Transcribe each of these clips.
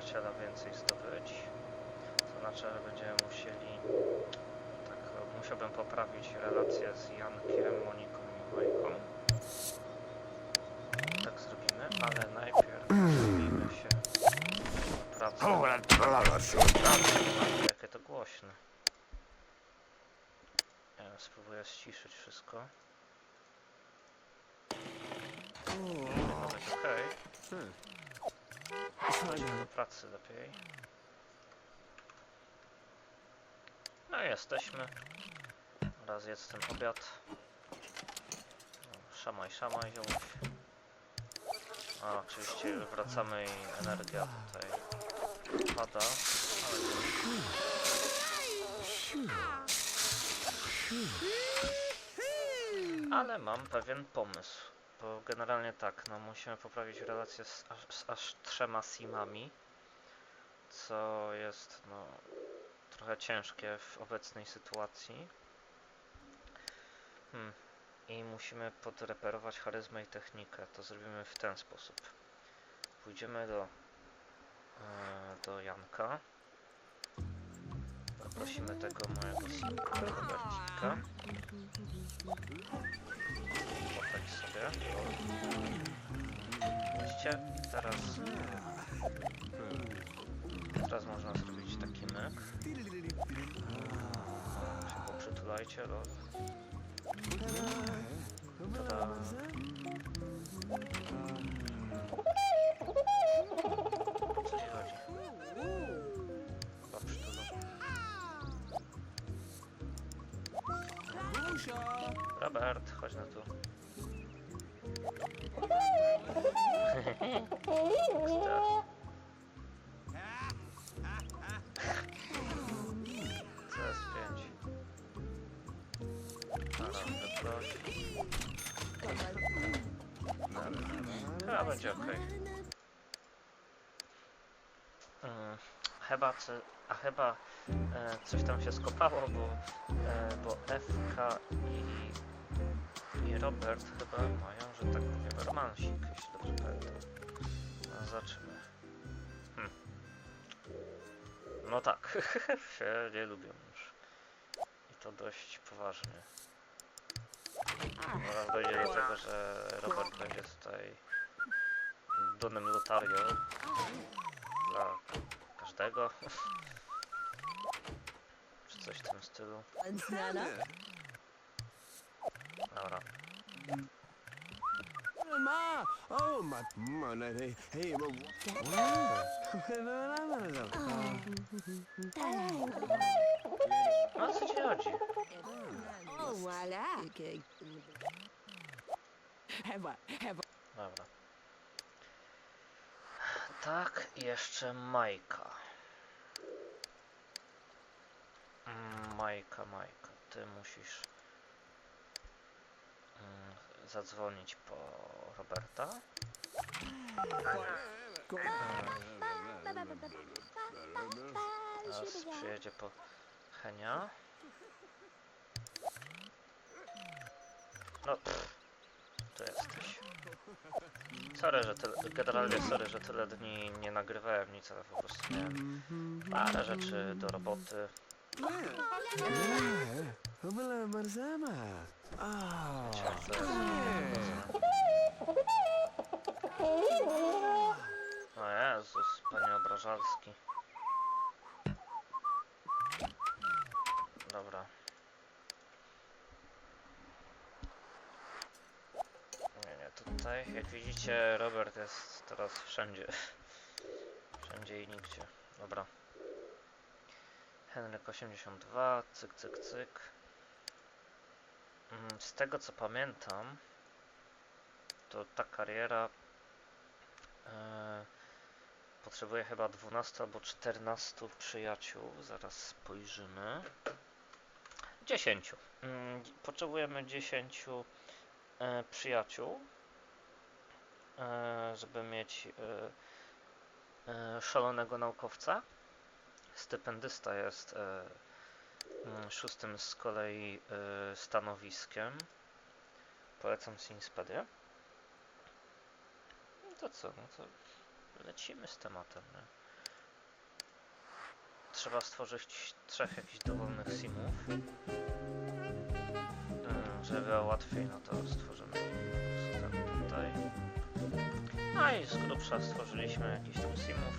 przyjaciela więcej zdobyć. To znaczy, że będziemy musieli... Tak, musiałbym poprawić relacje z Jankiem, Moniką i Majką. Tak zrobimy, ale najpierw zajmijmy się pracą. Jakie to głośne. Ja spróbuję ściszyć wszystko. Powinno być ok. Chodźmy do pracy lepiej. No jesteśmy. Raz jedz ten obiad. Szamaj, szamaj, ziomuś. A, oczywiście wracamy i energia tutaj pada. Ale mam pewien pomysł. Bo generalnie tak, no musimy poprawić relacje z z aż trzema simami. Co jest no trochę ciężkie w obecnej sytuacji. Hmm. I musimy podreperować charyzmę i technikę. To zrobimy w ten sposób. Pójdziemy do, e, do Janka. Poprosimy tego mojego simka, Robercika. Popatrz sobie. Widzicie? Teraz... Teraz można zrobić taki myk. Się poprzytulajcie, lol. Tada. Robert, chodź na tu. Ekstra. CS5. Dobra. Chyba będzie ok. Mm, chyba, co, a chyba e, coś tam się skopało, bo, e, bo FK i, i Robert chyba mają, że tak powiem, romansik, jeśli dobrze pamiętam. No, zobaczymy. Hmm. No tak, się nie lubią już. I to dość poważnie. Zaraz dojdzie do tego, że Robert będzie tutaj Donem Lotario dla każdego. Czy coś w tym stylu. Dobra. Ma! Oh, my, my, hey, hey, well, No o co ci chodzi? Have Dobra. Tak, jeszcze Majka. Mm, Majka, Majka, ty musisz zadzwonić po Roberta. Teraz przyjedzie po Henia. No, pff, tu jesteś. Sorry, że tyle, generalnie sorry, że tyle dni nie nagrywałem nic, ale po prostu miałem parę rzeczy do roboty. Ah. Chciałem to- O Jezus, panie obrażalski. Dobra. Nie, nie, tutaj, jak widzicie, Robert jest teraz wszędzie. Wszędzie i nigdzie. Dobra. Henryk 82, cyk, cyk, cyk. Mm, Z tego co pamiętam, to ta kariera potrzebuje chyba 12 albo 14 przyjaciół. Zaraz spojrzymy. 10. Mm, potrzebujemy 10 e, przyjaciół, e, żeby mieć e, szalonego naukowca. Stypendysta jest mm, szóstym z kolei stanowiskiem. Polecam Sinspedię. to co, no to lecimy z tematem, nie? Trzeba stworzyć trzech jakichś dowolnych simów. Mm, Żeby łatwiej, no to stworzymy tutaj. No i z grubsza stworzyliśmy jakiś tam simów.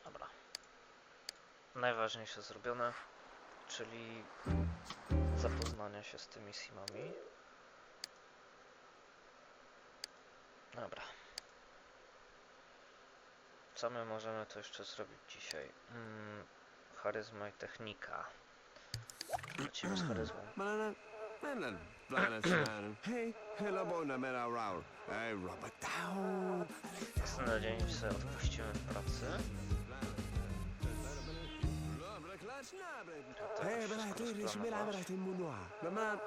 Najważniejsze zrobione, czyli zapoznanie się z tymi simami. Dobra. Co my możemy tu jeszcze zrobić dzisiaj? Mm, charyzma i technika. Lecimy z charyzmą. Men men er blandet smagen. Hey, heller bona med dig, Raul. Hey, Robert Down. Następny dzień sobie odpuścimy w إيه بنات ليش بنلعب رحت الممنوعه ما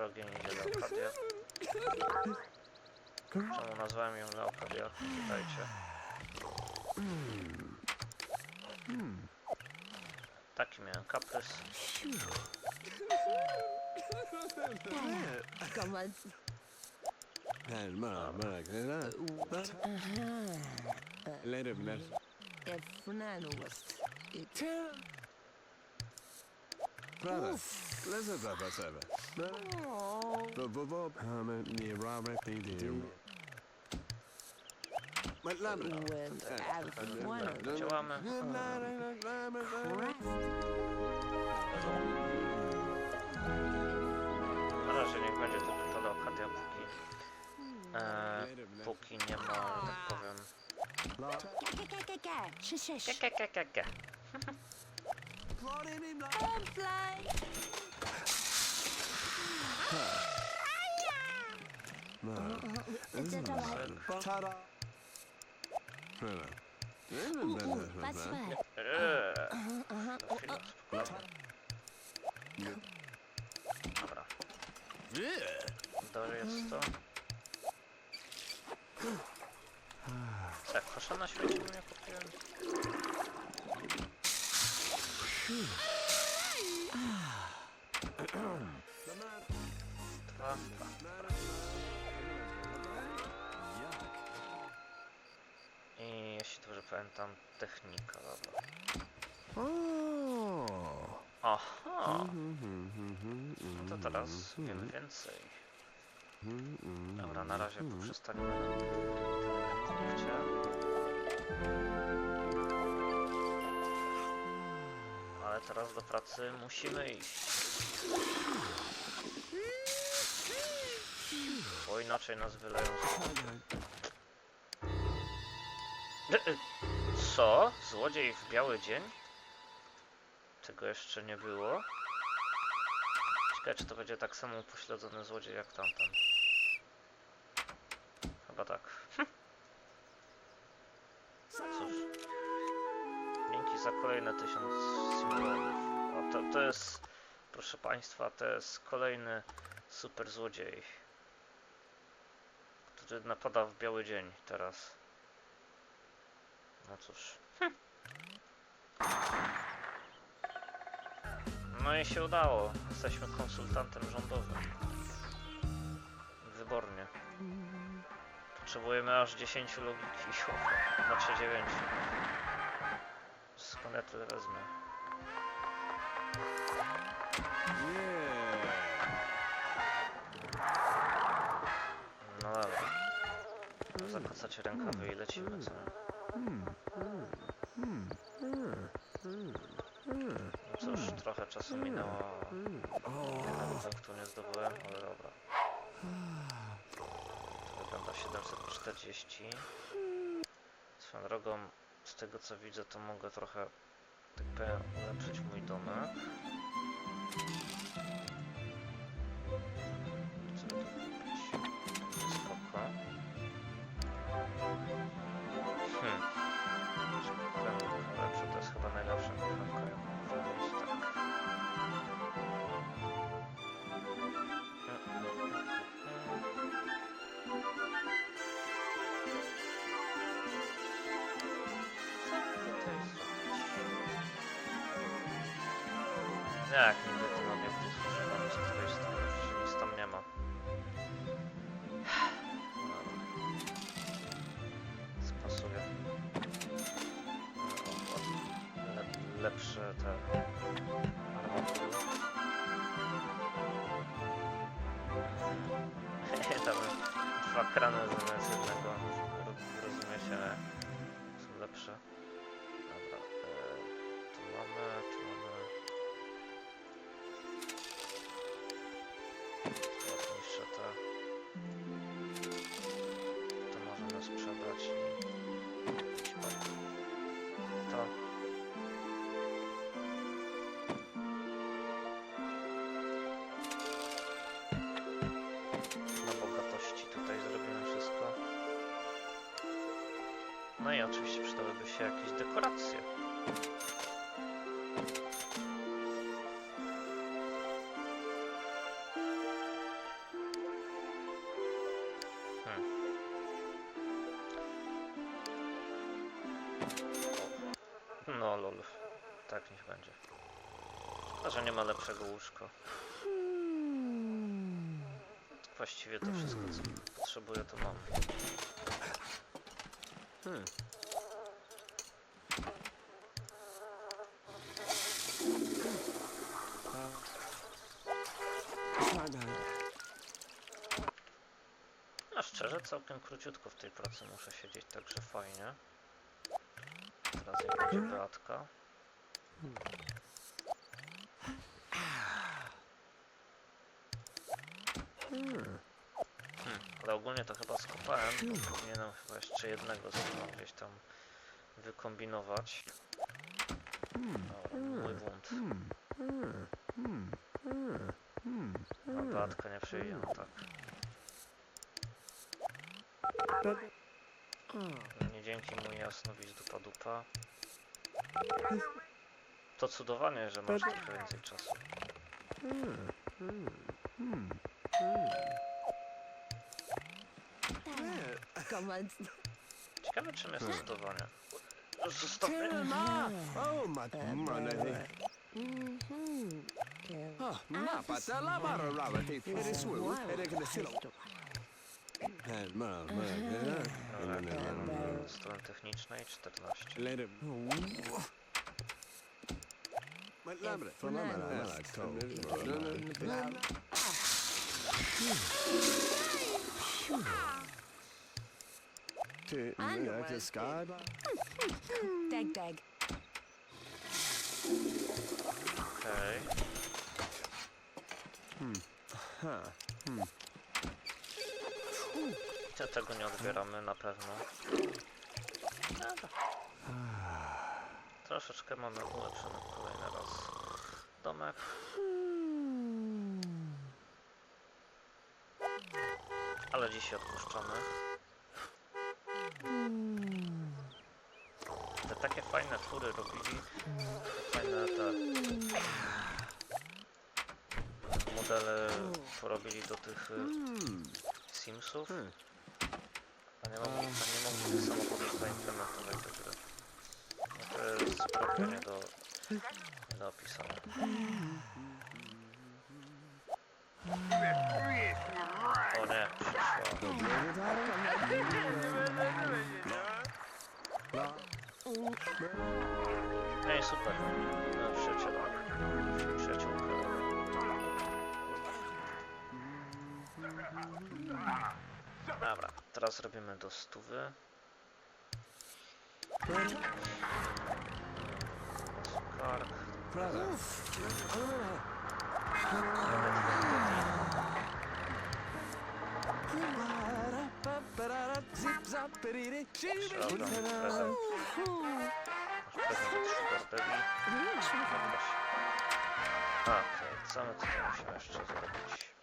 Pierwszy ogień idzie Leokadia. Czemu nazwałem ją Leokadia? Witajcie. Taki miałem kaprys. Come on. Hey, Brother, listen to that, Seven. Oh. Hvor, hvor, hvor, har man lige Robert, det er det. Men lad mig. With Warner. Działamy. Na razie niech będzie tylko to Leokadia, póki, e, póki nie ma, tak powiem... Ke, ke, ke, ke. Za chwilę, spokojnie. Dobra, to jest to. Tak, proszę na świecie mnie kupiłem. I jeśli dobrze pamiętam, technika, dobra. Oh. Aha, no to teraz wiemy więcej. Dobra, na razie poprzestaniemy teraz do pracy musimy iść. Bo inaczej nas wyleją E, e, Co? Złodziej w biały dzień? Tego jeszcze nie było. Ciekawe, czy to będzie tak samo upośledzony złodziej jak tamten. Chyba tak. Cóż. Dzięki za kolejne tysiąc simulonów. To, jest proszę państwa, to jest kolejny super złodziej, który napada w biały dzień teraz. No cóż. Hm. No i się udało. Jesteśmy konsultantem rządowym. Wybornie. Potrzebujemy aż 10 logiki. Znaczy 9. Skąd ja tyle wezmę? Zakłacać rękawy i lecimy, co? No cóż, trochę czasu minęło. Jednego punktu nie zdobyłem, ale dobra. To wygląda 740. Swoją drogą, z tego co widzę, to mogę trochę, tak powiem, ulepszyć mój domek. Co tu kupić? Spoko. Hmm. To jest chyba można mieć, tak. Jak niby ten obiekt dwa krany zamiast jednego. Ro- Rozumiecie? Są lepsze. Dobra. E, tu mamy, tu mamy. No i oczywiście przydałyby się jakieś dekoracje. Hmm. No lol. Tak niech będzie. A że nie ma lepszego łóżka. Właściwie to wszystko co potrzebuję to mam. Huh. A szczerze, całkiem króciutko w tej pracy muszę siedzieć, także fajnie. Teraz jak będzie Beatka. Hmm, ogólnie to chyba skopałem, powinienem chyba jeszcze jednego sobie gdzieś tam wykombinować. Dobra, mój błąd. A Beatka nie przyjdzie, no tak. Nie dzięki mój jasnowidz dupa dupa. To cudowanie, że masz trochę więcej czasu. Money. Mhm. Oh, napa, tala bara rawa, hei fere swu, ere gana silo. Hey, ma, ma, yeah. Dobra, mamy strony technicznej 14. Let him. Ma, lamre. Mamma, Till, jag till skada. Dag, dag. Okej. Te- Tego nie odbieramy na pewno. Dobra. Troszeczkę mamy ulepszony kolejny raz domek. Ale dzisiaj odpuszczamy. Takie fajne tury robili. Fajne te modele porobili do tych y, Hmm. Simsów, Hmm. a nie mogli, a nie mogli samochodów zaimplementować do gry. No to jest sprawnie nie do, nie do opisania. O nie, przyszła. No i super. No, przyjaciela. Przyjaciółka. Dobra, teraz robimy do stówy. Kark. Brother. Od Sugar Daddy. Jakoś. Okej, co my tutaj musimy jeszcze zrobić?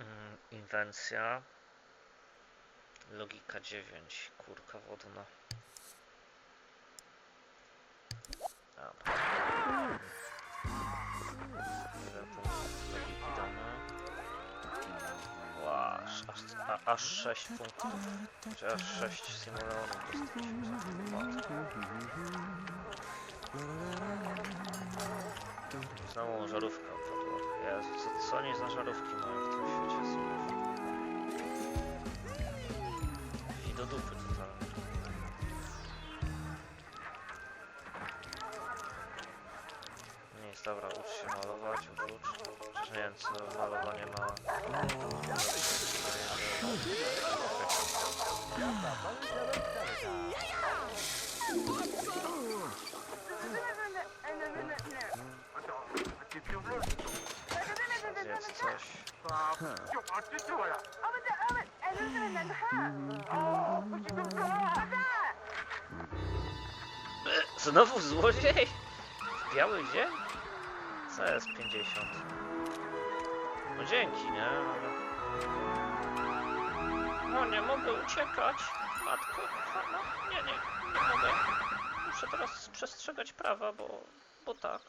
Mm, inwencja. Logika 9. Kurka wodna. Dobra. A, aż 6 punktów. Czy aż 6 simuleonów dostaliśmy za ten. Znowu żarówka opadła. Jezu, co, co oni za żarówki mają w tym świecie słów? I do dupy totalnie. Nic, dobra, ucz się malować, ucz, ucz. Przecież nie wiem, co malowanie ma... Zjedz coś. Znowu złodziej? W biały dzień? Co jest 50? No dzięki, nie? No nie mogę uciekać. Matko, kochana. Nie, nie, nie mogę. Muszę teraz przestrzegać prawa, bo, bo tak.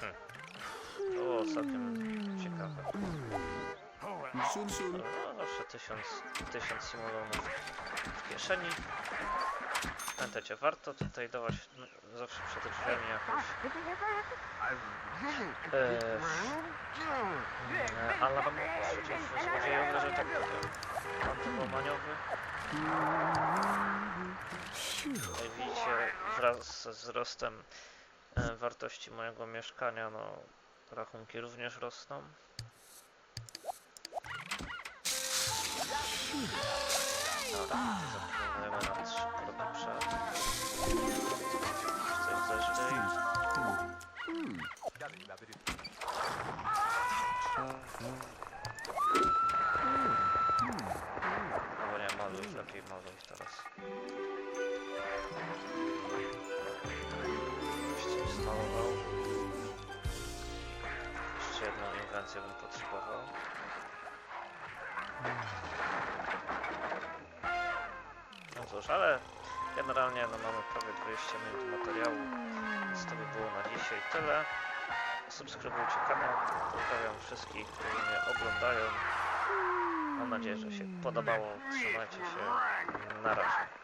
Hm. To było całkiem ciekawe. Soon, soon. No zawsze tysiąc, tysiąc simulonów w kieszeni. Pamiętajcie, warto tutaj dawać no, zawsze przed drzwiami jakoś e, e, alarm przeciwzłodziejowy, że tak powiem, antyłamaniowy. Jak widzicie, wraz ze wzrostem e, wartości mojego mieszkania, no rachunki również rosną. Dobra, kroki przed. Ale generalnie no mamy prawie 20 minut materiału, więc to by było na dzisiaj tyle. Subskrybujcie kanał, pozdrawiam wszystkich, którzy mnie oglądają. Mam nadzieję, że się podobało. Trzymajcie się. Na razie.